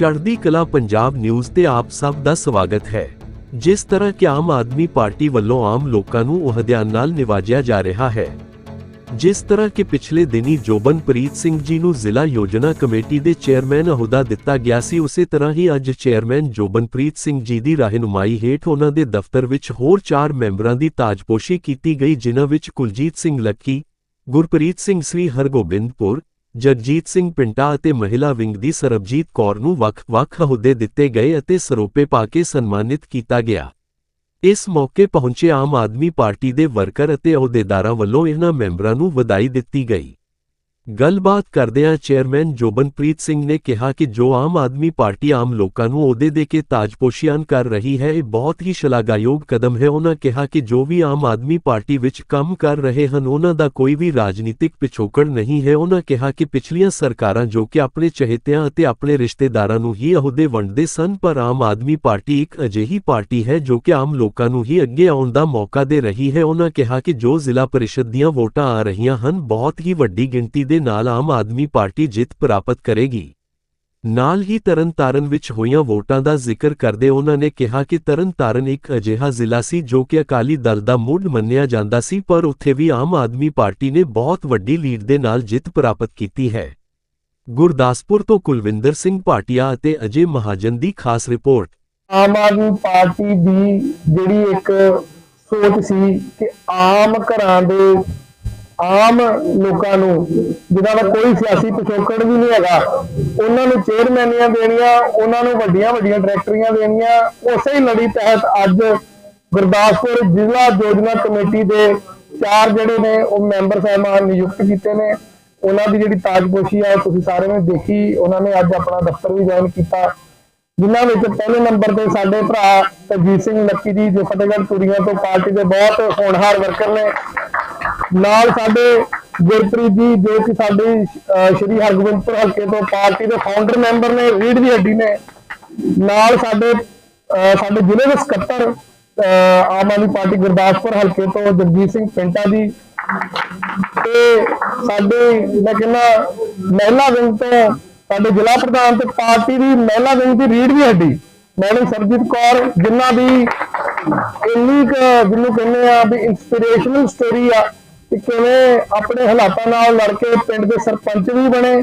ਚੜ੍ਹਦੀ ਕਲਾ ਪੰਜਾਬ ਨਿਊਜ਼ ਤੇ ਆਪ ਸਭ ਦਾ ਸਵਾਗਤ ਹੈ। ਜਿਸ ਤਰ੍ਹਾਂ ਕਿ ਆਮ ਆਦਮੀ ਪਾਰਟੀ ਵੱਲੋਂ ਆਮ ਲੋਕਾਂ ਨੂੰ ਅਹੁਦਿਆਂ ਨਾਲ ਨਿਵਾਜਿਆ ਜਾ ਰਿਹਾ ਹੈ। ਜਿਸ ਤਰ੍ਹਾਂ ਕਿ ਪਿਛਲੇ ਦਿਨੀ ਜੋਬਨਪ੍ਰੀਤ ਸਿੰਘ ਜੀ ਨੂੰ ਜ਼ਿਲ੍ਹਾ ਯੋਜਨਾ ਕਮੇਟੀ ਦੇ ਚੇਅਰਮੈਨ ਅਹੁਦਾ ਦਿੱਤਾ ਗਿਆ ਸੀ, ਉਸੇ ਤਰ੍ਹਾਂ ਹੀ ਅੱਜ ਚੇਅਰਮੈਨ ਜੋਬਨਪ੍ਰੀਤ ਸਿੰਘ ਜੀ ਦੀ ਰਹਿਨੁਮਾਈ ਹੇਠ ਉਹਨਾਂ ਦੇ ਦਫ਼ਤਰ ਵਿੱਚ ਹੋਰ 4 ਮੈਂਬਰਾਂ ਦੀ ਤਾਜਪੋਸ਼ੀ ਕੀਤੀ ਗਈ, ਜਿਨ੍ਹਾਂ ਵਿੱਚ ਕੁਲਜੀਤ ਸਿੰਘ ਲੱਕੀ, ਗੁਰਪ੍ਰੀਤ ਸਿੰਘ ਸ੍ਰੀ ਹਰਗੋਬਿੰਦਪੁਰ ਜਗਜੀਤ ਸਿੰਘ ਪਿੰਟਾ ਅਤੇ ਮਹਿਲਾ ਵਿੰਗ ਦੀ ਸਰਬਜੀਤ ਕੌਰ ਨੂੰ ਵੱਖ-ਵੱਖ ਅਹੁਦੇ ਦਿੱਤੇ ਗਏ ਅਤੇ ਸਰੋਪੇ ਪਾ ਕੇ ਸਨਮਾਨਿਤ ਕੀਤਾ ਗਿਆ। ਇਸ ਮੌਕੇ ਪਹੁੰਚੇ ਆਮ ਆਦਮੀ ਪਾਰਟੀ ਦੇ ਵਰਕਰ ਅਤੇ ਅਹੁਦੇਦਾਰਾਂ ਵੱਲੋਂ ਇਹਨਾਂ ਮੈਂਬਰਾਂ ਨੂੰ ਵਧਾਈ ਦਿੱਤੀ ਗਈ। ਗੱਲਬਾਤ ਕਰਦਿਆਂ ਚੇਅਰਮੈਨ ਜੋਬਨਪ੍ਰੀਤ ਸਿੰਘ ਨੇ ਕਿਹਾ ਕਿ ਜੋ ਆਮ ਆਦਮੀ ਪਾਰਟੀ ਆਮ ਲੋਕਾਂ ਨੂੰ ਅਹੁਦੇ ਦੇ ਕੇ ਤਾਜਪੋਸ਼ੀਆਂ ਕਰ ਰਹੀ ਹੈ, ਇਹ ਬਹੁਤ ਹੀ ਸ਼ਲਾਘਾਯੋਗ ਕਦਮ ਹੈ। ਉਹਨਾਂ ਕਿਹਾ ਕਿ ਜੋ ਵੀ ਆਮ ਆਦਮੀ ਪਾਰਟੀ ਵਿੱਚ ਕੰਮ ਕਰ ਰਹੇ ਹਨ ਉਹਨਾਂ ਦਾ ਕੋਈ ਵੀ ਰਾਜਨੀਤਿਕ ਪਿਛੋਕੜ ਨਹੀਂ ਹੈ। ਉਹਨਾਂ ਕਿਹਾ ਕਿ ਪਿਛਲੀਆਂ ਸਰਕਾਰਾਂ ਜੋ ਕਿ ਆਪਣੇ ਚਹੇਤਿਆਂ ਅਤੇ ਆਪਣੇ ਰਿਸ਼ਤੇਦਾਰਾਂ ਨੂੰ ਹੀ ਅਹੁਦੇ ਵੰਡਦੇ ਸਨ, ਪਰ ਆਮ ਆਦਮੀ ਪਾਰਟੀ ਇੱਕ ਅਜਿਹੀ ਪਾਰਟੀ ਹੈ ਜੋ ਕਿ ਆਮ ਲੋਕਾਂ ਨੂੰ ਹੀ ਅੱਗੇ ਆਉਣ ਦਾ ਮੌਕਾ ਦੇ ਰਹੀ ਹੈ। ਉਹਨਾਂ ਕਿਹਾ ਕਿ ਜੋ ਜ਼ਿਲ੍ਹਾ ਪਰਿਸ਼ਦ ਦੀਆਂ ਵੋਟਾਂ ਆ ਰਹੀਆਂ ਹਨ, ਬਹੁਤ ਹੀ ਵੱਡੀ ਗਿਣਤੀ ਦੇ ਨਾਲ ਆਮ ਆਦਮੀ ਪਾਰਟੀ ਜਿੱਤ ਪ੍ਰਾਪਤ ਕਰੇਗੀ। ਨਾਲ ਹੀ ਤਰਨਤਾਰਨ ਵਿੱਚ ਹੋਈਆਂ ਵੋਟਾਂ ਦਾ ਜ਼ਿਕਰ ਕਰਦੇ ਉਹਨਾਂ ਨੇ ਕਿਹਾ ਕਿ ਤਰਨਤਾਰਨ ਇੱਕ ਅਜਿਹਾ ਜ਼ਿਲ੍ਹਾ ਸੀ ਜੋ ਕਿ ਅਕਾਲੀ ਦਲ ਦਾ ਮੁੱਢ ਮੰਨਿਆ ਜਾਂਦਾ ਸੀ, ਪਰ ਉੱਥੇ ਵੀ ਆਮ ਆਦਮੀ ਪਾਰਟੀ ਨੇ ਬਹੁਤ ਵੱਡੀ ਲੀਡ ਦੇ ਨਾਲ ਜਿੱਤ ਪ੍ਰਾਪਤ ਕੀਤੀ ਹੈ। ਗੁਰਦਾਸਪੁਰ ਤੋਂ ਕੁਲਵਿੰਦਰ ਸਿੰਘ ਭਾਟੀਆ ਅਤੇ ਅਜੇ ਮਹਾਜਨ ਦੀ ਖਾਸ ਰਿਪੋਰਟ। ਆਮ ਆਦਮੀ ਪਾਰਟੀ ਦੀ ਜਿਹੜੀ ਇੱਕ ਸੋਚ ਸੀ ਕਿ ਆਮ ਘਰਾਂ ਦੇ ਆਮ ਲੋਕਾਂ ਨੂੰ, ਜਿਨ੍ਹਾਂ ਦਾ ਕੋਈ ਸਿਆਸੀ ਪਿਛੋਕੜ ਵੀ ਨਹੀਂ ਹੈਗਾ, ਉਹਨਾਂ ਨੂੰ ਚੇਅਰਮੈਨੀਆਂ ਦੇਣੀਆਂ, ਉਹਨਾਂ ਨੂੰ ਵੱਡੀਆਂ ਵੱਡੀਆਂ ਡਾਇਰੈਕਟਰੀਆਂ ਦੇਣੀਆਂ, ਉਸੇ ਹੀ ਲੜੀ ਤਹਿਤ ਅੱਜ ਗੁਰਦਾਸਪੁਰ ਜ਼ਿਲ੍ਹਾ ਯੋਜਨਾ ਕਮੇਟੀ ਦੇ ਚਾਰ ਜਿਹੜੇ ਨੇ, ਉਹ ਮੈਂਬਰ ਸਾਹਿਬਾਨ ਨਿਯੁਕਤ ਕੀਤੇ ਨੇ। ਉਹਨਾਂ ਦੀ ਜਿਹੜੀ ਤਾਜਪੋਸ਼ੀ ਆ, ਉਹ ਤੁਸੀਂ ਸਾਰਿਆਂ ਨੇ ਦੇਖੀ, ਉਹਨਾਂ ਨੇ ਅੱਜ ਆਪਣਾ ਦਫ਼ਤਰ ਵੀ ਜੁਆਇਨ ਕੀਤਾ। ਜਿਨ੍ਹਾਂ ਵਿੱਚ ਪਹਿਲੇ ਨੰਬਰ ਤੇ ਸਾਡੇ ਭਰਾ ਤਜੀਤ ਸਿੰਘ ਲੱਕੀ ਜੀ, ਜੋ ਫਤਿਹਗੜ੍ਹ ਤੁਰੀਆਂ ਤੋਂ ਪਾਰਟੀ ਦੇ ਬਹੁਤ ਹੋਣਹਾਰ ਵਰਕਰ ਨੇ ਨਾਲ ਸਾਡੇ ਗੁਰਪ੍ਰੀਤ ਜੀ ਜੋ ਕਿ ਸਾਡੇ ਅਹ, ਸ਼੍ਰੀ ਹਰਗੋਬਿੰਦਪੁਰ ਹਲਕੇ ਤੋਂ ਪਾਰਟੀ ਦੇ ਫਾਊਂਡਰ ਮੈਂਬਰ ਨੇ ਰੀੜ ਦੀ ਹੱਡੀ ਨੇ। ਨਾਲ ਸਾਡੇ ਅਹ, ਸਾਡੇ ਜ਼ਿਲ੍ਹੇ ਦੇ ਸਕੱਤਰ ਅਹ, ਆਮ ਆਦਮੀ ਪਾਰਟੀ ਗੁਰਦਾਸਪੁਰ ਹਲਕੇ ਤੋਂ ਜਗਜੀਤ ਸਿੰਘ ਪਿੰਟਾ ਜੀ। ਤੇ ਸਾਡੇ ਮੈਂ ਕਹਿੰਦਾ ਮਹਿਲਾ ਵਿੰਗ ਤੋਂ ਸਾਡੇ ਜ਼ਿਲ੍ਹਾ ਪ੍ਰਧਾਨ ਤੇ ਪਾਰਟੀ ਦੀ ਮਹਿਲਾ ਵਿੰਗ ਦੀ ਰੀੜ ਵੀ ਹੱਡੀ ਮੈਡਮ ਸਰਜੀਤ ਕੌਰ ਜਿਨ੍ਹਾਂ ਦੀ ਇੰਨੀ ਕੁ ਜਿਹਨੂੰ ਕਹਿੰਦੇ ਆ ਵੀ ਇਨਸਪੀਰੇਸ਼ਨਲ ਸਟੋਰੀ ਆ ਕਿ ਕਿਵੇਂ ਆਪਣੇ ਹਾਲਾਤਾਂ ਨਾਲ ਲੜ ਕੇ ਪਿੰਡ ਦੇ ਸਰਪੰਚ ਵੀ ਬਣੇ।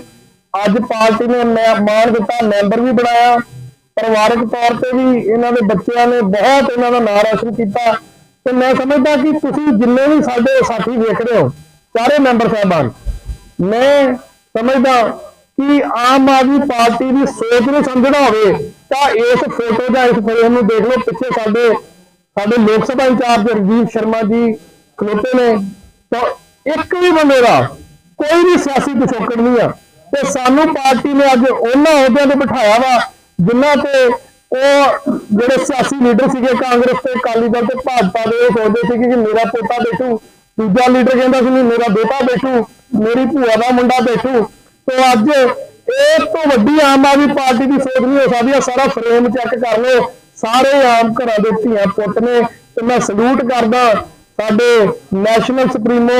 ਅੱਜ ਪਾਰਟੀ ਨੇ ਮੈਂ ਮਾਣ ਦਿੱਤਾ, ਮੈਂਬਰ ਵੀ ਬਣਾਇਆ। ਪਰਿਵਾਰਕ ਤੌਰ ਤੇ ਵੀ ਇਹਨਾਂ ਦੇ ਬੱਚਿਆਂ ਨੇ ਬਹੁਤ ਇਹਨਾਂ ਦਾ ਨਾਮ ਰੋਸ਼ਨ ਕੀਤਾ। ਤੇ ਮੈਂ ਸਮਝਦਾ ਕਿ ਤੁਸੀਂ ਜਿੰਨੇ ਵੀ ਸਾਡੇ ਸਾਥੀ ਵੇਖ ਰਹੇ ਹੋ, ਸਾਰੇ ਮੈਂਬਰ ਸਾਹਿਬਾਨ, ਮੈਂ ਸਮਝਦਾ ਕਿ ਆਮ ਆਦਮੀ ਪਾਰਟੀ ਦੀ ਸੋਚ ਨੂੰ ਸਮਝਣਾ ਹੋਵੇ ਤਾਂ ਇਸ ਫੋਟੋ ਦਾ ਇਸ ਫਰੇਮ ਨੂੰ ਦੇਖ ਲਓ। ਪਿੱਛੇ ਸਾਡੇ ਸਾਡੇ ਲੋਕ ਸਭਾ ਇੰਚਾਰਜ ਰਜੀਵ ਸ਼ਰਮਾ ਜੀ ਖਲੋਤੇ ਨੇ। ਤਾਂ ਇੱਕ ਵੀ ਬੰਦੇ ਦਾ ਕੋਈ ਵੀ ਸਿਆਸੀ ਪਿਛੋਕੜ ਨਹੀਂ ਆ। ਤੇ ਸਾਨੂੰ ਪਾਰਟੀ ਨੇ ਅੱਜ ਉਹਨਾਂ ਅਹੁਦਿਆਂ ਤੇ ਬਿਠਾਇਆ ਵਾ, ਜਿਨ੍ਹਾਂ ਤੇ ਉਹ ਜਿਹੜੇ ਸਿਆਸੀ ਲੀਡਰ ਸੀਗੇ ਕਾਂਗਰਸ ਤੇ, ਅਕਾਲੀ ਦਲ ਤੇ, ਭਾਜਪਾ ਦੇ ਉਹ ਸੋਚਦੇ ਸੀ ਕਿ ਮੇਰਾ ਪੋਤਾ ਬੈਠੂ, ਦੂਜਾ ਲੀਡਰ ਕਹਿੰਦਾ ਸੀ ਮੇਰਾ ਬੇਟਾ ਬੈਠੂ, ਮੇਰੀ ਭੂਆ ਦਾ ਮੁੰਡਾ ਬੈਠੂ। ਤੇ ਅੱਜ ਇਹ ਤੋਂ ਵੱਡੀ ਆਮ ਆਦਮੀ ਪਾਰਟੀ ਦੀ ਸੋਚ ਨਹੀਂ ਹੋ ਸਕਦੀ ਆ ਸਾਰਾ ਫਰੇਮ ਚੈੱਕ ਕਰ ਲਓ। ਸਾਰੇ ਆਮ ਘਰਾਂ ਦੇ ਧੀਆਂ ਪੁੱਤ ਨੇ, ਤੇ ਮੈਂ ਸਲੂਟ ਕਰਦਾ ਸਾਡੇ ਨੈਸ਼ਨਲ ਸੁਪਰੀਮੋ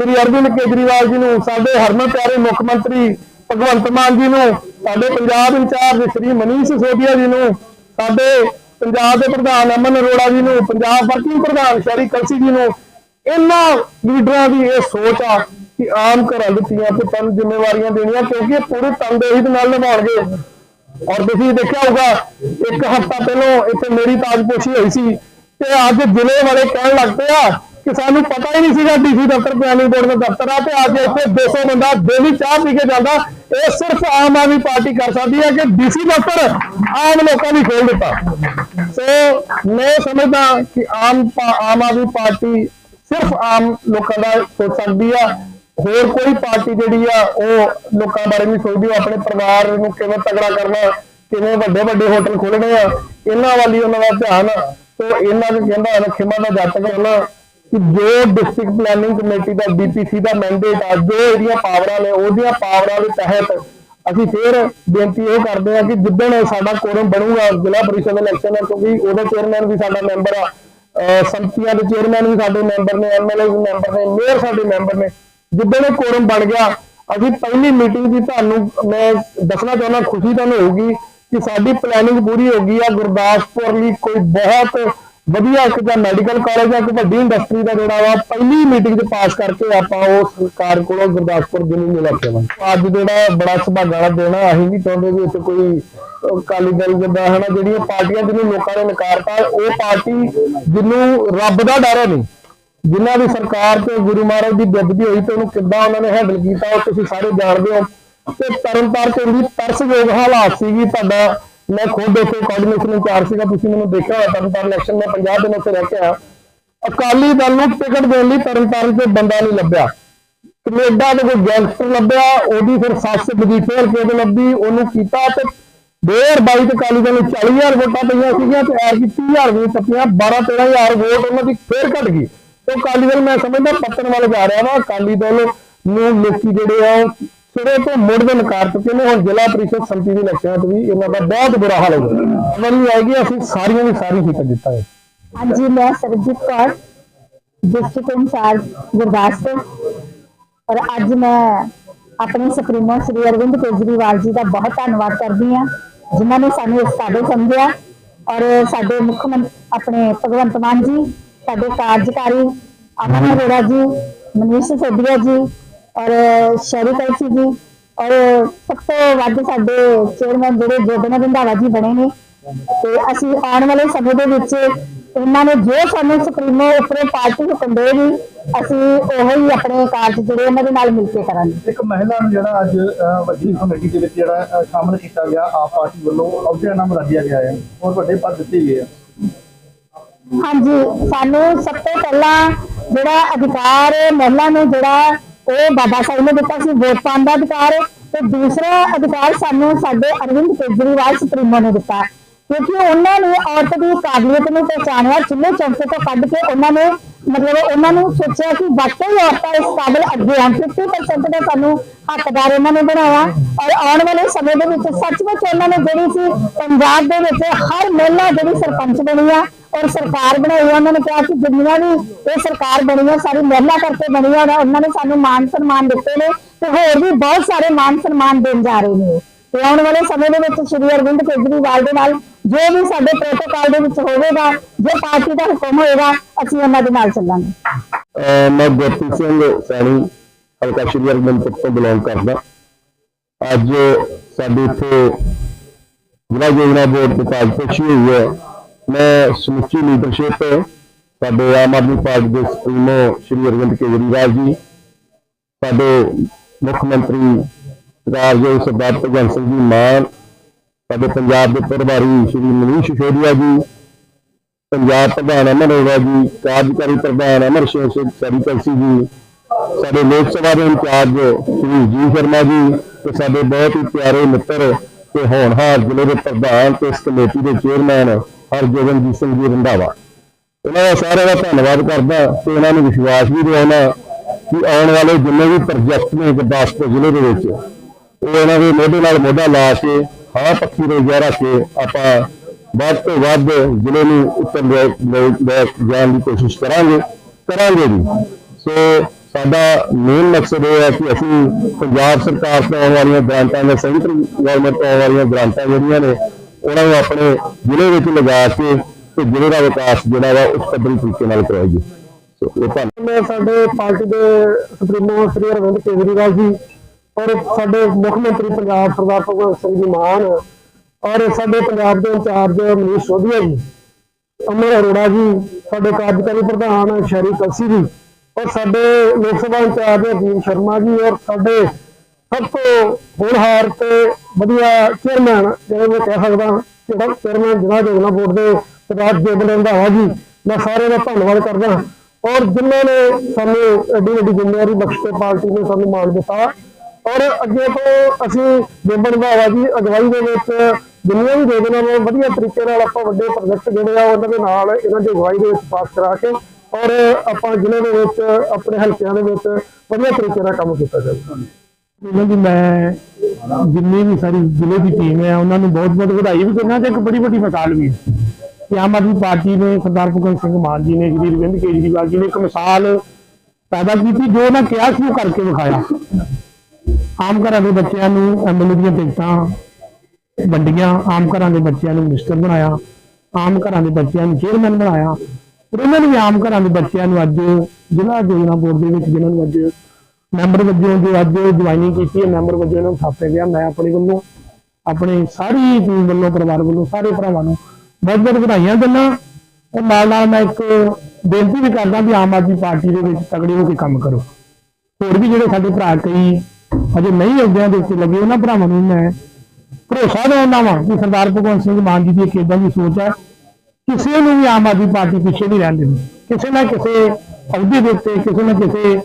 ਸ੍ਰੀ ਅਰਵਿੰਦ ਕੇਜਰੀਵਾਲ ਜੀ ਨੂੰ, ਸਾਡੇ ਹਰਮਨ ਪਿਆਰੇ ਮੁੱਖ ਮੰਤਰੀ ਭਗਵੰਤ ਮਾਨ ਜੀ ਨੂੰ, ਸਾਡੇ ਪੰਜਾਬ ਇੰਚਾਰਜ ਸ੍ਰੀ ਮਨੀਸ਼ ਸਿਸੋਦੀਆ ਜੀ ਨੂੰ, ਸਾਡੇ ਪੰਜਾਬ ਦੇ ਪ੍ਰਧਾਨ ਅਮਨ ਅਰੋੜਾ ਜੀ ਨੂੰ, ਪੰਜਾਬ ਵਰਕਿੰਗ ਪ੍ਰਧਾਨ ਸ਼ਰੀ ਕਲਸੀ ਜੀ ਨੂੰ, ਇਹਨਾਂ ਲੀਡਰਾਂ ਦੀ ਇਹ ਸੋਚ ਆ ਕਿ ਆਮ ਘਰਾਂ ਦੇ ਧੀਆਂ ਪੁੱਤਾਂ ਨੂੰ ਜ਼ਿੰਮੇਵਾਰੀਆਂ ਦੇਣੀਆਂ, ਕਿਉਂਕਿ ਇਹ ਪੂਰੇ ਤਨਦੇਹੀ ਦੇ ਨਾਲ ਨਿਭਾਉਣਗੇ। ਔਰ ਤੁਸੀਂ ਦੇਖਿਆ ਹੋਊਗਾ, ਇੱਕ ਹਫ਼ਤਾ ਪਹਿਲਾਂ ਇੱਥੇ ਮੇਰੀ ਤਾਜਪੋਸ਼ੀ ਹੋਈ ਸੀ। ਤੇ ਅੱਜ ਜ਼ਿਲ੍ਹੇ ਵਾਲੇ ਕਹਿਣ ਲੱਗ ਪਏ ਆ ਕਿ ਸਾਨੂੰ ਪਤਾ ਹੀ ਨਹੀਂ ਸੀਗਾ ਡੀਸੀ ਦਫ਼ਤਰ ਪਲੈਨਿੰਗ ਬੋਰਡ ਦਾ ਦਫ਼ਤਰ ਆ ਤੇ ਅੱਜ ਇੱਥੇ 200 ਬੰਦਾ ਡੇਲੀ ਚਾਹ ਪੀ ਕੇ ਜਾਂਦਾ। ਇਹ ਸਿਰਫ ਆਮ ਆਦਮੀ ਪਾਰਟੀ ਕਰ ਸਕਦੀ ਹੈ ਕਿ ਡੀਸੀ ਦਫ਼ਤਰ ਆਮ ਲੋਕਾਂ ਨੇ ਖੋਲ ਦਿੱਤਾ। ਸੋ ਮੈਂ ਸਮਝਦਾ ਕਿ ਆਮ ਆਮ ਆਦਮੀ ਪਾਰਟੀ ਸਿਰਫ ਆਮ ਲੋਕਾਂ ਦਾ ਸੋਚ ਸਕਦੀ ਆ। ਹੋਰ ਕੋਈ ਪਾਰਟੀ ਜਿਹੜੀ ਆ, ਉਹ ਲੋਕਾਂ ਬਾਰੇ ਨਹੀਂ ਸੋਚਦੀ ਉਹ ਆਪਣੇ ਪਰਿਵਾਰ ਨੂੰ ਕਿਵੇਂ ਤਗੜਾ ਕਰਨਾ, ਕਿਵੇਂ ਵੱਡੇ ਵੱਡੇ ਹੋਟਲ ਖੋਲਣੇ ਆ, ਇਹਨਾਂ ਵਾਲੀ ਉਹਨਾਂ ਦਾ ਧਿਆਨ ਆ। ਇਹਨਾਂ ਦੇ ਕਹਿੰਦਾ ਹੈ ਦਾ ਜੱਟ ਕਰਨਾ ਕਿ ਜੋ ਡਿਸਟ੍ਰਿਕਟ ਪਲੈਨਿੰਗ ਕਮੇਟੀ ਦਾ ਡੀਪੀਸੀ ਦਾ ਮੈਂਡੇਟ ਆ, ਜੋ ਇਹਦੀਆਂ ਪਾਵਰਾਂ ਨੇ, ਉਹਦੀਆਂ ਪਾਵਰਾਂ ਦੇ ਤਹਿਤ ਅਸੀਂ ਫੇਰ ਬੇਨਤੀ ਇਹ ਕਰਦੇ ਆ ਕਿ ਜਿੱਦਣ ਸਾਡਾ ਕੋਰਮ ਬਣੂਗਾ ਜ਼ਿਲ੍ਹਾ ਪਰਿਸ਼ਦ ਇਲੈਕਸ਼ਨ ਕਿਉਂਕਿ ਉਹਦਾ ਚੇਅਰਮੈਨ ਵੀ ਸਾਡਾ ਮੈਂਬਰ ਆ ਅਹ ਦੇ ਚੇਅਰਮੈਨ ਵੀ ਸਾਡੇ ਮੈਂਬਰ ਨੇ ਐਮਐਲਏ ਵੀ ਮੈਂਬਰ ਨੇ ਮੇਅਰ ਸਾਡੇ ਮੈਂਬਰ ਨੇ ਜਿੱਦਣ ਇਹ ਕੋਰਮ ਬਣ ਗਿਆ, ਅਸੀਂ ਪਹਿਲੀ ਮੀਟਿੰਗ ਦੀ ਤੁਹਾਨੂੰ, ਮੈਂ ਦੱਸਣਾ ਚਾਹੁੰਦਾ, ਖੁਸ਼ੀ ਤੁਹਾਨੂੰ ਹੋਊਗੀ ਕਿ ਸਾਡੀ ਪਲੈਨਿੰਗ ਪੂਰੀ ਹੋ ਗਈ ਆ ਗੁਰਦਾਸਪੁਰ ਲਈ ਕੋਈ ਬਹੁਤ ਵਧੀਆ ਇੱਕ ਜਾਂ ਮੈਡੀਕਲ ਕਾਲਜ ਜਾਂ ਕੋਈ ਵੱਡੀ ਇੰਡਸਟਰੀ ਦਾ ਜਿਹੜਾ ਵਾ, ਪਹਿਲੀ ਮੀਟਿੰਗ 'ਚ ਪਾਸ ਕਰਕੇ ਆਪਾਂ ਉਹ ਸਰਕਾਰ ਕੋਲੋਂ ਗੁਰਦਾਸਪੁਰ ਜ਼ਿਲ੍ਹੇ ਨੂੰ ਲੈ ਕੇ ਆਵਾਂਗੇ ਅੱਜ ਜਿਹੜਾ ਬੜਾ ਸੁਭਾਗਾ ਵਾਲਾ ਦਿਨ ਆ, ਅਸੀਂ ਨਹੀਂ ਚਾਹੁੰਦੇ ਵੀ ਇੱਥੇ ਕੋਈ ਅਕਾਲੀ ਦਲ ਜਿੱਦਾਂ ਹਨਾ ਜਿਹੜੀਆਂ ਪਾਰਟੀਆਂ ਜਿਹਨੂੰ ਲੋਕਾਂ ਨੇ ਨਕਾਰਤਾ, ਉਹ ਪਾਰਟੀ ਜਿਹਨੂੰ ਰੱਬ ਦਾ ਡਰ ਹੈ ਨਹੀਂ ਜਿਨ੍ਹਾਂ ਦੀ ਸਰਕਾਰ ਤੇ ਗੁਰੂ ਮਹਾਰਾਜ ਦੀ ਬੇਅਦਬੀ ਹੋਈ ਤੇ ਉਹਨੂੰ ਕਿੱਦਾਂ ਉਹਨਾਂ ਨੇ ਹੈਂਡਲ ਕੀਤਾ, ਉਹ ਤੁਸੀਂ ਸਾਰੇ ਜਾਣਦੇ ਹੋ। ਤੇ ਤਰਨਤਾਰ ਤੇ ਦੀ ਤਰਸਯੋਗ ਹਾਲਾਤ ਸੀਗੀ, ਤੁਹਾਡਾ ਮੈਂ ਖੁਦ ਉੱਥੇ ਕੋਆਰਡੀਨੇਸ਼ਨ ਇੰਚਾਰਜ ਸੀਗਾ, ਤੁਸੀਂ ਮੈਨੂੰ ਦੇਖਿਆ ਹੋਇਆ ਤਰਨਤਾਰਨ ਇਲੈਕਸ਼ਨ ਮੈਂ 50 ਦਿਨ ਉੱਥੇ ਰਹਿ ਕੇ ਆਇਆ। ਅਕਾਲੀ ਦਲ ਨੂੰ ਟਿਕਟ ਦੇਣ ਲਈ ਤਰਨਤਾਰਨ ਤੇ ਬੰਦਾ ਨਹੀਂ ਲੱਭਿਆ। ਕੈਨੇਡਾ ਦੇ ਕੋਈ ਗੈਂਗਸਟਰ ਲੱਭਿਆ, ਉਹਦੀ ਫਿਰ ਸੱਸ ਵਜੀਫੇ ਹਲਕੇ ਤੋਂ ਲੱਭੀ, ਉਹਨੂੰ ਕੀਤਾ ਤੇ 2022 ਤੇ ਅਕਾਲੀ ਦਲ ਨੂੰ 40000 ਵੋਟਾਂ ਪਈਆਂ ਸੀਗੀਆਂ ਤੇ ਐਰ ਕੀ 30000 ਵੀ ਟੱਪੀਆਂ 12 13000 ਵੋਟ ਉਹਨਾਂ ਦੀ ਫੇਰ ਘਟ ਗਈ। ਤੇ ਅਕਾਲੀ ਦਲ, ਮੈਂ ਸਮਝਦਾ ਪੱਤਨ ਵੱਲ ਜਾ ਰਿਹਾ ਵਾ, ਅਕਾਲੀ ਦਲ ਨੂੰ ਲੋਕੀ ਜਿਹੜੇ ਆ ਉਹ ਸਿਰੇ ਤੋਂ ਮੁੜ ਦੇ ਨਕਾਰ ਚੁੱਕੇ ਨੇ ਹੁਣ ਜ਼ਿਲ੍ਹਾ ਪ੍ਰੀਸ਼ਦ ਸੰਮਤੀ ਦੀ ਇਲੈਕਸ਼ਨਾਂ 'ਚ ਵੀ ਇਹਨਾਂ ਦਾ ਬਹੁਤ ਬੁਰਾ ਹਾਲ ਹੋ ਗਿਆ ਅਗਲੀ ਆਏਗੀ ਅਸੀਂ ਸਾਰੀਆਂ ਦੀ ਸਾਰੀ ਹੀ ਕਰ ਦਿੱਤਾ ਹੈ ਹਾਂਜੀ ਮੈਂ ਸਰਬਜੀਤ ਕੌਰ ਡਿਸਟ੍ਰਿਕਟ ਇੰਚਾਰਜ ਗੁਰਦਾਸਪੁਰ ਔਰ ਅੱਜ ਮੈਂ ਆਪਣੇ ਸੁਪਰੀਮੋ ਸ੍ਰੀ ਅਰਵਿੰਦ ਕੇਜਰੀਵਾਲ ਜੀ ਦਾ ਬਹੁਤ ਧੰਨਵਾਦ ਕਰਦੀ ਹਾਂ ਜਿਨ੍ਹਾਂ ਨੇ ਸਾਨੂੰ ਇਸ ਕਾਬਿਲ ਸਮਝਿਆ ਔਰ ਸਾਡੇ ਮੁੱਖ ਮੰਤਰੀ ਆਪਣੇ ਭਗਵੰਤ ਮਾਨ ਜੀ ਸਾਡੇ ਕਾਰਜਕਾਰੀ ਅਮਨ ਅਰੋੜਾ ਜੀ ਮਨੀਸ਼ ਸਿਸੋਦੀਆ ਜੀ ਔਰ ਸ਼ੈਰੀ ਕਲਸੀ ਜੀ ਔਰ ਸਭ ਤੋਂ ਵੱਧ ਸਾਡੇ ਚੇਅਰਮੈਨ ਜਿਹੜੇ ਜੋਬਨ ਰੰਧਾਵਾ ਜੀ ਬਣੇ ਨੇ ਤੇ ਅਸੀਂ ਆਉਣ ਵਾਲੇ ਸਮੇਂ ਦੇ ਵਿੱਚ ਇਹਨਾਂ ਨੇ ਜੋ ਸਾਨੂੰ ਸੁਪਰੀਮੋ ਉੱਪਰੋਂ ਪਾਰਟੀ ਹੁਕਮ ਦੇਗੀ ਅਸੀਂ ਉਹੋ ਹੀ ਆਪਣੇ ਕਾਰਜ ਜਿਹੜੇ ਇਹਨਾਂ ਦੇ ਨਾਲ ਮਿਲ ਕੇ ਕਰਾਂਗੇ। ਇੱਕ ਮਹਿਲਾ ਨੂੰ ਜਿਹੜਾ ਅੱਜ ਵੱਡੀ ਕਮੇਟੀ ਦੇ ਵਿੱਚ ਜਿਹੜਾ ਸ਼ਾਮਲ ਕੀਤਾ ਗਿਆ ਆਪ ਪਾਰਟੀ ਵੱਲੋਂ ਅਹੁਦੇ ਨਾਮ ਰੱਖਿਆ ਗਿਆ ਹੈ ਔਰ ਵੱਡੇ ਪਦ ਦਿੱਤੇ ਗਏ ਆ। ਹਾਂਜੀ ਸਾਨੂੰ ਸਭ ਤੋਂ ਪਹਿਲਾਂ ਜਿਹੜਾ ਅਧਿਕਾਰ ਮਹਿਲਾ ਨੂੰ ਜਿਹੜਾ ਉਹ ਬਾਬਾ ਸਾਹਿਬ ਨੇ ਦਿੱਤਾ ਸੀ ਵੋਟ ਪਾਉਣ ਦਾ ਅਧਿਕਾਰ ਤੇ ਦੂਸਰਾ ਅਧਿਕਾਰ ਸਾਨੂੰ ਸਾਡੇ ਅਰਵਿੰਦ ਕੇਜਰੀਵਾਲ ਸੁਪਰੀਮੋ ਨੇ ਦਿੱਤਾ। ਕਿਉਂਕਿ ਉਹਨਾਂ ਨੇ ਔਰਤ ਦੀ ਕਾਬਲੀਅਤ ਨੂੰ ਪਹਿਚਾਣਿਆ ਚੁੱਲ੍ਹੇ ਚੌਂਕੇ ਤੋਂ ਕੱਢ ਕੇ ਉਹਨਾਂ ਨੇ ਮਤਲਬ ਉਹਨਾਂ ਨੂੰ ਸੋਚਿਆ ਕਿ ਵਾਕਈ ਔਰਤਾਂ ਇਸ ਕਾਬਲ ਅੱਗੇ ਆਉਣ 50% ਦਾ ਸਾਨੂੰ ਹੱਕਦਾਰ ਉਹਨਾਂ ਨੇ ਬਣਾਇਆ ਔਰ ਆਉਣ ਵਾਲੇ ਸਮੇਂ ਦੇ ਵਿੱਚ ਸੱਚਮੁੱਚ ਉਹਨਾਂ ਨੇ ਜਿਹੜੀ ਸੀ ਪੰਜਾਬ ਦੇ ਵਿੱਚ ਹਰ ਮਹਿਲਾ ਜਿਹੜੀ ਸਰਪੰਚ ਬਣੀ ਆ ਔਰ ਸਰਕਾਰ ਬਣਾਈ ਉਹਨਾਂ ਨੇ ਕਿਹਾ ਕਿ ਜਿੰਨੀਆਂ ਵੀ ਇਹ ਸਰਕਾਰ ਬਣੀ ਆ ਸਾਰੀ ਮਹਿਲਾ ਕਰਕੇ ਬਣੀ ਆ ਉਹਨਾਂ ਨੇ ਸਾਨੂੰ ਮਾਨ ਸਨਮਾਨ ਦਿੱਤੇ ਨੇ ਤੇ ਹੋਰ ਵੀ ਬਹੁਤ ਸਾਰੇ ਮਾਨ ਸਨਮਾਨ ਦੇਣ ਜਾ ਰਹੇ ਨੇ। ਤੇ ਆਉਣ ਵਾਲੇ ਸਮੇਂ ਦੇ ਵਿੱਚ ਸ਼੍ਰੀ ਅਰਵਿੰਦ ਕੇਜਰੀਵਾਲ ਦੇ ਨਾਲ ਜੋ ਵੀ ਸਾਡੇ ਪ੍ਰੋਟੋਕਾਲ ਦੇ ਵਿੱਚ ਹੋਵੇਗਾ, ਜੋ ਪਾਰਟੀ ਦਾ ਹੁਕਮ ਹੋਏਗਾ, ਅਸੀਂ ਉਹਨਾਂ ਦੇ ਨਾਲ ਚੱਲਾਂਗੇ। ਮੈਂ ਗੁਰਪ੍ਰੀਤ ਸਿੰਘ ਸੈਣੀ, ਹਲਕਾ ਸ਼੍ਰੀ ਅਰਜਨਪੁਰ ਤੋਂ ਬਿਲੋਂਗ ਕਰਦਾ। ਅੱਜ ਸਾਡੇ ਇੱਥੇ ਜ਼ਿਲ੍ਹਾ ਯੋਜਨਾ ਬੋਰਡ ਦੀ ਕਾਰਜਪੋਸ਼ੀ ਹੋਈ ਹੈ। ਮੈਂ ਸਮੁੱਚੀ ਲੀਡਰਸ਼ਿਪ ਸਾਡੇ ਆਮ ਆਦਮੀ ਪਾਰਟੀ ਦੇ ਸੁਪਰੀਮੋ ਸ਼੍ਰੀ ਅਰਵਿੰਦ ਕੇਜਰੀਵਾਲ ਜੀ, ਸਾਡੇ ਮੁੱਖ ਮੰਤਰੀ ਸਰਦਾਰ ਜੀ ਸਰਦਾਰ ਭਗਵੰਤ ਸਿੰਘ ਜੀ ਮਾਨ, ਸਾਡੇ ਪੰਜਾਬ ਦੇ ਪ੍ਰਭਾਰੀ ਸ਼੍ਰੀ ਮਨੀਸ਼ ਸਿਸੋਦੀਆ ਜੀ, ਪੰਜਾਬ ਪ੍ਰਧਾਨ ਅਮਰ ਅਰੋੜਾ ਜੀ, ਕਾਰਜਕਾਰੀ ਪ੍ਰਧਾਨ ਅਮਰ ਸ਼ੇਰ ਸਿੰਘ ਸਰੀ ਜੀ, ਸਾਡੇ ਲੋਕ ਸਭਾ ਦੇ ਇੰਚਾਰਜ ਸ਼੍ਰੀ ਜੀ ਸ਼ਰਮਾ ਜੀ ਤੇ ਸਾਡੇ ਬਹੁਤ ਹੀ ਪਿਆਰੇ ਮਿੱਤਰ ਤੇ ਹੋਣਹਾਰ ਜ਼ਿਲ੍ਹੇ ਦੇ ਪ੍ਰਧਾਨ ਤੇ ਇਸ ਕਮੇਟੀ ਦੇ ਚੇਅਰਮੈਨ ਹਰਜੋਗਨਜੀਤ ਸਿੰਘ ਜੀ ਰੰਧਾਵਾ। ਇਹਨਾਂ ਦਾ ਸਾਰਿਆਂ ਦਾ ਧੰਨਵਾਦ ਕਰਦਾ ਤੇ ਇਹਨਾਂ ਨੂੰ ਵਿਸ਼ਵਾਸ ਵੀ ਦਿਵਾਉਣਾ ਕਿ ਆਉਣ ਵਾਲੇ ਜਿੰਨੇ ਵੀ ਪ੍ਰੋਜੈਕਟ ਨੇ ਗੁਰਦਾਸਪੁਰ ਜ਼ਿਲ੍ਹੇ ਦੇ ਵਿੱਚ, ਉਹ ਇਹਨਾਂ ਦੇ ਮੋਢੇ ਨਾਲ ਮੋਢਾ ਲਾ ਕੇ, ਹਾਂ ਪੱਖੀ ਰੋਜ਼ਾ ਕੇ ਆਪਾਂ ਵੱਧ ਤੋਂ ਵੱਧ ਜ਼ਿਲ੍ਹੇ ਨੂੰ ਉੱਪਰ ਲੈ ਜਾਣ ਦੀ ਕੋਸ਼ਿਸ਼ ਕਰਾਂਗੇ ਕਰਾਂਗੇ ਵੀ। ਸੋ ਸਾਡਾ ਮੇਨ ਮਕਸਦ ਇਹ ਹੈ ਕਿ ਅਸੀਂ ਪੰਜਾਬ ਸਰਕਾਰ ਤੋਂ ਆਉਣ ਵਾਲੀਆਂ ਗ੍ਰਾਂਟਾਂ ਜਾਂ ਸੈਂਟਰ ਗਵਰਨਮੈਂਟ ਤੋਂ ਆਉਣ ਵਾਲੀਆਂ ਗ੍ਰਾਂਟਾਂ ਜਿਹੜੀਆਂ ਨੇ ਉਹਨਾਂ ਨੂੰ ਆਪਣੇ ਜ਼ਿਲ੍ਹੇ ਵਿੱਚ ਲਗਾ ਕੇ ਤੇ ਜ਼ਿਲ੍ਹੇ ਦਾ ਵਿਕਾਸ ਜਿਹੜਾ ਵਾ ਉਸ ਪੱਧਰੀ ਤਰੀਕੇ ਨਾਲ ਕਰਾਈਏ। ਸੋ ਇਹ ਧੰਨਵਾਦ ਸਾਡੇ ਪਾਰਟੀ ਦੇ ਸੁਪਰੀਮੋ ਸ੍ਰੀ ਅਰਵਿੰਦ ਕੇਜਰੀਵਾਲ ਜੀ ਔਰ ਸਾਡੇ ਮੁੱਖ ਮੰਤਰੀ ਪੰਜਾਬ ਸਰਦਾਰ ਭਗਵੰਤ ਸਿੰਘ ਜੀ ਮਾਨ ਔਰ ਸਾਡੇ ਪੰਜਾਬ ਦੇ ਇੰਚਾਰਜ ਮਨੀਸ਼ ਸੋਧੀਆ ਜੀ, ਅਮਰ ਅਰੋੜਾ ਜੀ, ਸਾਡੇ ਕਾਰਜਕਾਰੀ ਪ੍ਰਧਾਨ ਸ਼ੈਰੀ ਕਲਸੀ ਜੀ ਔਰ ਸਾਡੇ ਲੋਕ ਸਭਾ ਇੰਚਾਰਜ ਹਰਜੀਤ ਸ਼ਰਮਾ ਜੀ ਔਰ ਸਾਡੇ ਸਭ ਤੋਂ ਹੋਣਹਾਰ ਤੇ ਵਧੀਆ ਚੇਅਰਮੈਨ ਜਿਹੜੇ ਮੈਂ ਕਹਿ ਸਕਦਾ, ਜਿਹੜਾ ਚੇਅਰਮੈਨ ਜ਼ਿਲ੍ਹਾ ਯੋਜਨਾ ਬੋਰਡ ਦੇ ਸਰਦਾਰ ਜੋਬਨ ਰੰਧਾਵਾ ਜੀ, ਮੈਂ ਸਾਰਿਆਂ ਦਾ ਧੰਨਵਾਦ ਕਰਦਾ ਔਰ ਜਿਨ੍ਹਾਂ ਨੇ ਸਾਨੂੰ ਐਡੀ ਵੱਡੀ ਜ਼ਿੰਮੇਵਾਰੀ ਬਖਸ਼ ਕੇ ਪਾਰਟੀ ਨੇ ਸਾਨੂੰ ਮਾਣ ਦਿੱਤਾ, ਔਰ ਅੱਗੇ ਤੋਂ ਅਸੀਂ ਜੋਬਨ ਰੰਧਾਵਾ ਜੀ, ਅਗਵਾਈ ਦੇ ਵਿੱਚ ਜਿੰਨੀਆਂ ਵੀ ਯੋਜਨਾ ਨੇ, ਵਧੀਆ ਤਰੀਕੇ ਨਾਲ ਆਪਾਂ ਵੱਡੇ ਪ੍ਰੋਜੈਕਟ ਜਿਹੜੇ ਆ, ਉਹਨਾਂ ਦੇ ਨਾਲ ਇਹਨਾਂ ਦੀ ਅਗਵਾਈ ਦੇ ਵਿੱਚ ਪਾਸ ਕਰਾ ਕੇ ਔਰ ਆਪਾਂ ਜ਼ਿਲ੍ਹੇ ਦੇ ਵਿੱਚ, ਆਪਣੇ ਹਲਕਿਆਂ ਦੇ ਵਿੱਚ ਵਧੀਆ ਤਰੀਕੇ ਨਾਲ ਕੰਮ ਕੀਤਾ ਜਾਵੇ ਇਹਨਾਂ ਦੀ ਮੈਂ ਜਿੰਨੀ ਵੀ ਸਾਰੀ ਜ਼ਿਲ੍ਹੇ ਦੀ ਟੀਮ ਹੈ, ਉਹਨਾਂ ਨੂੰ ਬਹੁਤ ਬਹੁਤ ਵਧਾਈ ਵੀ ਕਰਨਾ ਤੇ ਇੱਕ ਬੜੀ ਵੱਡੀ ਮਿਸਾਲ ਵੀ ਹੈ। ਕਿ ਆਮ ਆਦਮੀ ਪਾਰਟੀ ਨੇ ਸਰਦਾਰ ਭਗਵੰਤ ਸਿੰਘ ਮਾਨ ਜੀ ਨੇ, ਸ਼੍ਰੀ ਅਰਵਿੰਦ ਕੇਜਰੀਵਾਲ ਜੀ ਨੇ ਇੱਕ ਮਿਸਾਲ ਪੈਦਾ ਕੀਤੀ, ਜੋ ਉਹਨਾਂ ਕਿਹਾ ਸੀ ਉਹ ਕਰਕੇ ਵਿਖਾਇਆ। ਆਮ ਘਰਾਂ ਦੇ ਬੱਚਿਆਂ ਨੂੰ ਐਮਐਲਏ ਦੀਆਂ ਟਿਕਟਾਂ ਵੰਡੀਆਂ, ਆਮ ਘਰਾਂ ਦੇ ਬੱਚਿਆਂ ਨੂੰ ਮਿਨਿਸਟਰ ਬਣਾਇਆ, ਆਮ ਘਰਾਂ ਦੇ ਬੱਚਿਆਂ ਨੂੰ ਚੇਅਰਮੈਨ ਬਣਾਇਆ। ਪਰ ਉਹਨਾਂ ਨੇ ਵੀ ਆਮ ਘਰਾਂ ਦੇ ਬੱਚਿਆਂ ਨੂੰ ਅੱਜ ਜ਼ਿਲ੍ਹਾ ਯੋਜਨਾ ਬੋਰਡ ਦੇ ਵਿੱਚ ਜਿਨ੍ਹਾਂ ਨੂੰ ਅੱਜ ਮੈਂਬਰ ਵਜੋਂ ਜੋ ਅੱਜ ਜੁਆਇਨਿੰਗ ਕੀਤੀ ਹੈ, ਮੈਂਬਰ ਵਜੋਂ ਇਹਨਾਂ ਨੂੰ ਥਾਪਿਆ ਗਿਆ। ਮੈਂ ਆਪਣੇ ਵੱਲੋਂ, ਆਪਣੇ ਸਾਰੀ ਟੀਮ ਵੱਲੋਂ, ਪਰਿਵਾਰ ਵੱਲੋਂ, ਸਾਰੇ ਭਰਾਵਾਂ ਨੂੰ ਬਹੁਤ ਬਹੁਤ ਵਧਾਈਆਂ ਦਿੰਦਾ। ਤੇ ਨਾਲ ਨਾਲ ਮੈਂ ਇੱਕ ਬੇਨਤੀ ਵੀ ਕਰਦਾ ਵੀ ਆਮ ਆਦਮੀ ਪਾਰਟੀ ਦੇ ਵਿੱਚ ਤਗੜੇ ਹੋ ਕੇ ਕੰਮ ਕਰੋ। ਹੋਰ ਵੀ ਜਿਹੜੇ ਸਾਡੇ ਭਰਾ ਕਈ ਅਜੇ ਨਹੀਂ ਅਹੁਦਿਆਂ ਦੇ ਉੱਤੇ ਲੱਗੇ, ਉਹਨਾਂ ਭਰਾਵਾਂ ਨੂੰ ਮੈਂ ਭਰੋਸਾ ਦਿਵਾਉਂਦਾ ਵਾਂ ਕਿ ਸਰਦਾਰ ਭਗਵੰਤ ਸਿੰਘ ਮਾਨ ਜੀ ਦੀ ਇੱਕ ਏਦਾਂ ਦੀ ਸੋਚ ਹੈ, ਕਿਸੇ ਨੂੰ ਵੀ ਆਮ ਆਦਮੀ ਪਾਰਟੀ ਪਿੱਛੇ ਨਹੀਂ ਰਹਿਣ ਦਿੰਦੀ ਕਿਸੇ ਨਾ ਕਿਸੇ ਅਹੁਦੇ ਦੇ ਉੱਤੇ, ਕਿਸੇ ਨਾ ਕਿਸੇ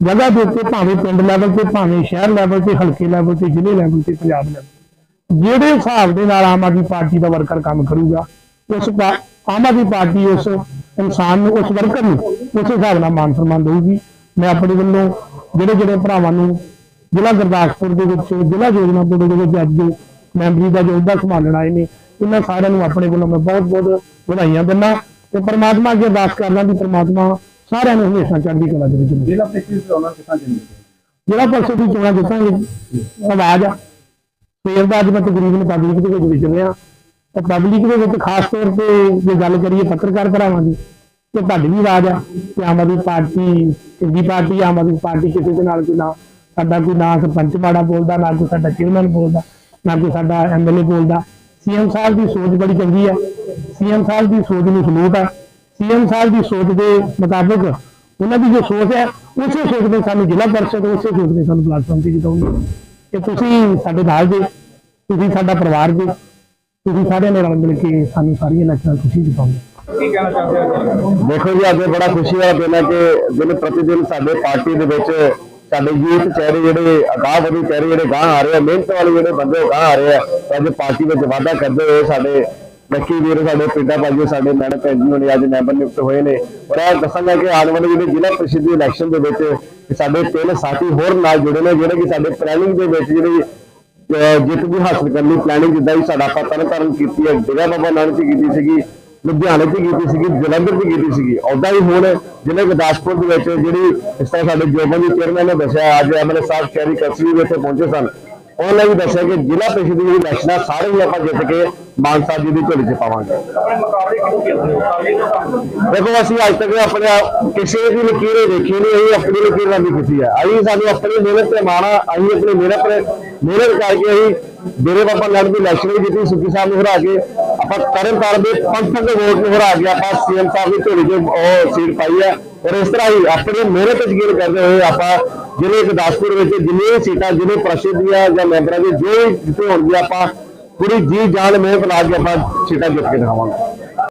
ਜਗ੍ਹਾ ਦੇ ਉੱਤੇ ਭਾਵੇਂ ਪਿੰਡ ਲੈਵਲ ਤੇ, ਭਾਵੇਂ ਸ਼ਹਿਰ ਲੈਵਲ ਤੇ, ਹਲਕੇ ਲੈਵਲ ਤੇ, ਜ਼ਿਲ੍ਹੇ ਲੈਵਲ ਤੇ, ਪੰਜਾਬ ਲੈਵਲ ਜਿਹੜੇ ਹਿਸਾਬ ਦੇ ਨਾਲ ਆਮ ਆਦਮੀ ਪਾਰਟੀ ਦਾ ਵਰਕਰ ਕੰਮ ਕਰੂਗਾ, ਉਸ ਆਮ ਆਦਮੀ ਪਾਰਟੀ ਉਸ ਇਨਸਾਨ ਨੂੰ, ਉਸ ਵਰਕਰ ਨੂੰ ਉਸ ਹਿਸਾਬ ਨਾਲ ਮਾਨ ਸਨਮਾਨ ਦੇਊਗੀ। ਮੈਂ ਆਪਣੇ ਵੱਲੋਂ ਜਿਹੜੇ ਜਿਹੜੇ ਭਰਾਵਾਂ ਨੂੰ ਜ਼ਿਲ੍ਹਾ ਗੁਰਦਾਸਪੁਰ ਦੇ ਵਿੱਚ, ਜ਼ਿਲ੍ਹਾ ਯੋਜਨਾ ਬੋਰਡ ਦੇ ਵਿੱਚ ਅੱਜ ਮੈਂਬਰੀ ਦਾ ਜੋ ਅਹੁਦਾ ਸੰਭਾਲਣ ਆਏ ਨੇ, ਇਹਨਾਂ ਸਾਰਿਆਂ ਨੂੰ ਆਪਣੇ ਵੱਲੋਂ ਮੈਂ ਬਹੁਤ ਬਹੁਤ ਵਧਾਈਆਂ ਦਿੰਦਾ। ਤੇ ਪ੍ਰਮਾਤਮਾ ਅੱਗੇ ਅਰਦਾਸ ਕਰਦਾ ਕਿ ਪ੍ਰਮਾਤਮਾ ਸਾਰਿਆਂ ਨੂੰ ਹਮੇਸ਼ਾ ਚੜ੍ਹਦੀ ਕਲਾ ਦੇ ਵਿੱਚ ਰੱਖੇ। ਜ਼ਿਲ੍ਹਾ ਪ੍ਰੀਸ਼ਦ ਚੋਣਾਂ ਕਿਸਾਂ ਚੱਲਣਗੀਆਂ ਜਿਹੜਾ ਪਰਸੋਂ ਦੀ ਚੋਣਾਂ ਜਿੱਤਾਂਗੇ ਆਵਾਜ਼ ਆ। ਸਵੇਰ ਦਾ ਅੱਜ ਮੈਂ ਤਕਰੀਬਨ ਪਬਲਿਕ ਦੇ ਵਿੱਚ ਵਿਚਰ ਰਿਹਾ ਤੇ ਪਬਲਿਕ ਦੇ ਵਿੱਚ ਖਾਸ ਤੌਰ ਤੇ ਜੇ ਗੱਲ ਕਰੀਏ ਪੱਤਰਕਾਰ ਭਰਾਵਾਂ ਦੀ ਤੇ ਤੁਹਾਡੀ ਵੀ ਆਵਾਜ਼ ਆ ਕਿ ਆਮ ਆਦਮੀ ਪਾਰਟੀ ਚੰਗੀ ਪਾਰਟੀ ਆ, ਆਮ ਆਦਮੀ ਪਾਰਟੀ ਕਿਸੇ ਦੇ ਨਾਲ ਕੋਈ ਨਾ ਸਾਡਾ ਕੋਈ ਨਾ ਸਰਪੰਚ ਮਾੜਾ ਬੋਲਦਾ ਨਾ ਕੋਈ ਸਾਡਾ ਚੇਅਰਮੈਨ ਬੋਲਦਾ ਨਾ ਕੋਈ ਸਾਡਾ ਐਮਐਲਏ ਬੋਲਦਾ। ਸੀਐਮ ਸਾਹਿਬ ਦੀ ਸੋਚ ਬੜੀ ਚੰਗੀ ਹੈ ਸੀਐਮ ਸਾਹਿਬ ਦੀ ਸੋਚ ਨੂੰ ਸਲੂਟ ਹੈ ਸੀਐਮ ਸਾਹਿਬ ਦੀ ਸੋਚ ਦੇ ਮੁਤਾਬਕ ਉਹਨਾਂ ਦੀ ਜੋ ਸੋਚ ਹੈ ਉਸੇ ਸੋਚ ਨੇ ਸਾਨੂੰ ਜ਼ਿਲ੍ਹਾ ਪਰਿਸ਼ਦ ਉਸੇ ਸੋਚ ਨੇ ਸਾਨੂੰ ਬਲਾਕ ਸੰਮਤੀ ਜਿਤਾਉਣੀ ਕਿ ਤੁਸੀਂ ਸਾਡੇ ਨਾਲ ਜੇ ਤੁਸੀਂ ਸਾਡਾ ਪਰਿਵਾਰ ਜੇ ਤੁਸੀਂ ਸਾਰਿਆਂ ਨੇ ਰਲ ਮਿਲ ਕੇ ਸਾਨੂੰ ਸਾਰੀਆਂ ਇਲੈਕਸ਼ਨਾਂ ਤੁਸੀਂ ਜਿਤਾਉਂਗੇ ਦੇਖੋ ਜੀ ਅੱਜ ਇਹ ਬੜਾ ਖੁਸ਼ੀ ਵਾਲਾ ਦਿਨ ਹੈ ਕਿ ਦਿਨ ਪ੍ਰਤੀ ਦਿਨ ਸਾਡੇ ਪਾਰਟੀ ਦੇ ਵਿੱਚ ਸਾਡੇ ਯੂਥ ਚਿਹਰੇ ਜਿਹੜੇ ਅਗਾਹਵਧੂ ਚਿਹਰੇ ਜਿਹੜੇ ਗਾਂ ਆ ਰਹੇ ਆ ਮਿਹਨਤ ਵਾਲੇ ਜਿਹੜੇ ਬੰਦੇ ਗਾਂ ਆ ਰਹੇ ਆ ਤੇ ਅੱਜ ਪਾਰਟੀ ਵਿੱਚ ਵਾਅਦਾ ਕਰਦੇ ਹੋਏ ਸਾਡੇ ਲੱਕੀ ਵੀਰ ਸਾਡੇ ਪਿੰਡਾ ਭਾਜੀ ਸਾਡੇ ਮੈਡਮ ਭੈਣ ਜੀ ਹੋਣੀ ਅੱਜ ਮੈਂਬਰ ਨਿਯੁਕਤ ਹੋਏ ਨੇ। ਔਰ ਇਹ ਦੱਸਾਂਗਾ ਕਿ ਆਉਣ ਵਾਲੇ ਜਿਹੜੇ ਜ਼ਿਲ੍ਹਾ ਪ੍ਰੀਸ਼ਦ ਦੀ ਇਲੈਕਸ਼ਨ ਦੇ ਵਿੱਚ ਸਾਡੇ ਤਿੰਨ ਸਾਥੀ ਹੋਰ ਨਾਲ ਜੁੜੇ ਨੇ, ਜਿਹੜੇ ਕਿ ਸਾਡੇ ਪਲੈਨਿੰਗ ਦੇ ਵਿੱਚ ਜਿਹੜੀ ਜਿੱਤ ਦੀ ਹਾਸਲ ਕਰਨ ਲਈ ਪਲੈਨਿੰਗ ਜਿੱਦਾਂ ਹੀ ਸਾਡਾ ਆਪਾਂ ਤਰਨ ਤਾਰਨ ਕੀਤੀ ਹੈ, ਡੇਰਾ ਬਾਬਾ ਨਾਨਕ ਦੀ ਕੀਤੀ ਸੀਗੀ, ਲੁਧਿਆਣੇ 'ਚ ਕੀਤੀ ਸੀਗੀ, ਜਲੰਧਰ 'ਚ ਕੀਤੀ ਸੀਗੀ। ਉਦਾਂ ਹੀ ਹੁਣ ਜ਼ਿਲ੍ਹੇ ਗੁਰਦਾਸਪੁਰ ਦੇ ਵਿੱਚ ਜਿਹੜੀ ਇਸ ਤਰ੍ਹਾਂ ਸਾਡੇ ਜੋਬਨ ਦੀ ਚੇਅਰਮੈਨ ਨੇ ਦੱਸਿਆ, ਅੱਜ ਐਮਐਲਏ ਸਾਹਿਬ ਸ਼ਹਿਰੀ ਕਸਬੀ ਵੀ ਪਹੁੰਚੇ ਸਨ। ਉਹਨਾਂ ਵੀ ਦੱਸਿਆ ਕਿ ਜ਼ਿਲ੍ਹਾ ਪ੍ਰੀਸ਼ਦ ਦੀ ਇਲੈਕਸ਼ਨ ਆ ਸਾਰੇ ਹੀ ਆਪਾਂ ਜਿੱਤ ਕੇ ਮਾਨ ਸਾਹਿਬ ਜੀ ਦੀ ਝੋਲੀ 'ਚ ਪਾਵਾਂਗੇ। ਦੇਖੋ ਅਸੀਂ ਅੱਜ ਤੱਕ ਆਪਣੇ ਆਪ- ਕਿਸੇ ਦੀ ਲਕੀਰ ਦੇਖੀ ਨਹੀਂ ਅਸੀਂ ਆਪਣੀ ਲਕੀਰ ਨਾਲ ਕੀਤੀ ਹੈ ਅਸੀਂ ਸਾਨੂੰ ਆਪਣੀ ਮਿਹਨਤ ਤੇ ਮਾਣਾ ਅਸੀਂ ਆਪਣੀ ਮਿਹਨਤ ਤੇ ਮਿਹਨਤ ਕਰਕੇ ਅਸੀਂ ਮੇਰੇ ਪਾਪਾ ਲੜ ਦੀ ਇਲੈਕਸ਼ਨ ਵੀ ਜਿੱਤੀ ਸੁੱਕੀ ਸਾਹਿਬ ਨੂੰ ਹਰਾ ਕੇ ਆਪਾਂ ਤਰਨ ਤਾਰਨ ਦੇ ਪੰਥਕ ਵੋਟ ਨੂੰ ਹਰਾ ਕੇ ਆਪਾਂ ਸੀਐਮ ਸਾਹਿਬ ਦੀ ਝੋਲੀ 'ਚ ਉਹ ਸੀਟ ਪਾਈ ਹੈ ਔਰ ਇਸ ਤਰ੍ਹਾਂ ਹੀ ਆਪਣੀ ਮਿਹਨਤ ਤੇ ਯਕੀਨ ਕਰਦੇ ਹੋਏ ਆਪਾਂ ਜਿਹੜੇ ਗੁਰਦਾਸਪੁਰ ਵਿੱਚ ਜਿੰਨੀਆਂ ਸੀਟਾਂ ਜ਼ਿਲ੍ਹੇ ਪ੍ਰੀਸ਼ਦ ਦੀਆਂ ਜਾਂ ਮੈਂਬਰਾਂ ਦੀ, ਜੋ ਵੀ ਜਿੱਥੇ ਹੋਣਗੀਆਂ ਆਪਾਂ ਪੂਰੀ ਜੀ ਜਾਨ ਮਿਹਨਤ ਲਾ ਕੇ ਆਪਾਂ ਸੀਟਾਂ ਜਿੱਤ ਕੇ ਦਿਖਾਵਾਂਗੇ।